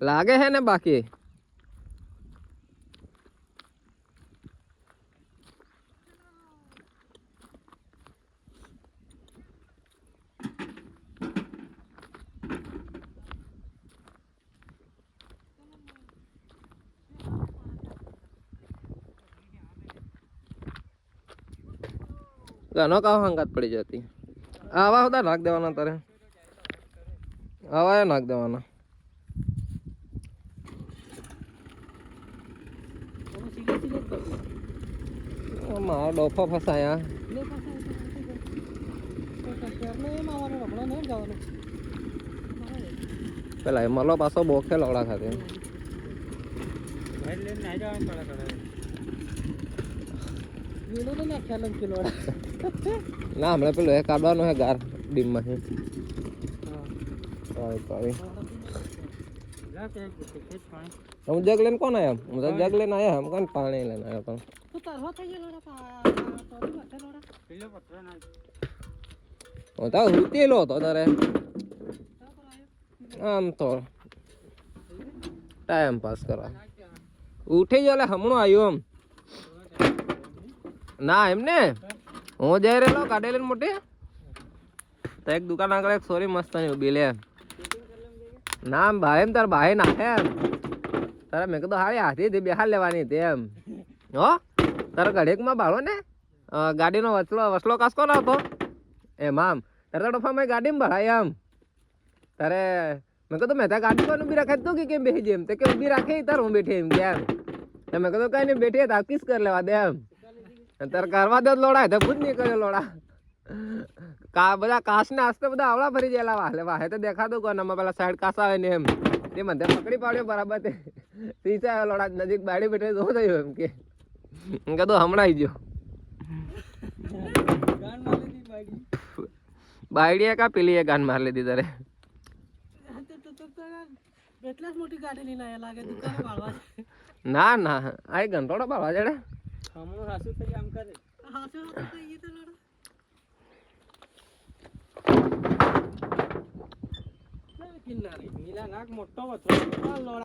લાગે છે ને બાકી? ઘણો કાવ હંગાત પડી જતી. આવા હોતા નાખ દેવાના તારે. આવા નાખ દેવાના. મારા ડોફા ફસાયા પેલા એ મલો પાછો બોખે લોડા ખાતે ના હમણાં પેલું એ કાઢવાનું હે ગાર ડીમમાં હે જગ લઈને કોણ આયા? હું તો જગ લઈને આયા હમ કોણ પાણી લઈને આયા પણ. હું તો હુતેલો હતો તારે. આમ તો. ટાઈમ પાસ કરવા. ઉઠી ગયો હમણું આવ્યો એમ. ના એમ ને? હું જઈ રહેલો ગાડી લઈને મોટી. તો એક દુકાન આગળ એક સોરી મસ્તની ઊભી લે. ના ભાઈ એમ, તારા ભાઈ નાખે એમ. તારે મેં કીધું હારી હાથી બેહાર લેવાની હતી એમ. હો? તારા ઘડેકમાં ભાડો ને? ગાડીનો વચલો વસલો કાસકો ના હતો? એમ આમ. તારે ડોફામાં ગાડીમાં ભરાય એમ. તારે, મેં કીધું મેં ત્યાં ગાડી પર ઊભી રાખે તું કે કેમ બેસી જેમ તે કે ઊભી રાખે તાર હું બેઠી એમ કે એમ. મેં કીધું કઈ નહીં બેઠી તાર કિસ કરી લેવા દે એમ. તારે કરવા દે લોડા તો ભૂજ નહીં કર્યો લોડા. કા બધા કાસ ને આસ્તે બધા આવડા ફરી ગયેલા. વાહલે વાહે તો દેખાતું કોને અમે પેલા સાઈડ કાસ આવે ને એમ. તે મને પકડી પાડ્યો બરાબર તે. સીચા આવ્યો લોડા નજીક બાડી બેઠે તો થયું એમ કે? એમ કે તો હમણાં આવી ગયો. બાયડીએ કા પેલીએ ગાન માર લીધી તારે? મોટી ગાડી લઈને લાગે ના ના. આ ગંટોડો ઘંટોડો બાવા જડે હમણાં હાસુ થઈ આમ કરે. હાસુ થઈ ગઈ તો કિન્નારી નીલા નાક મોટો હતો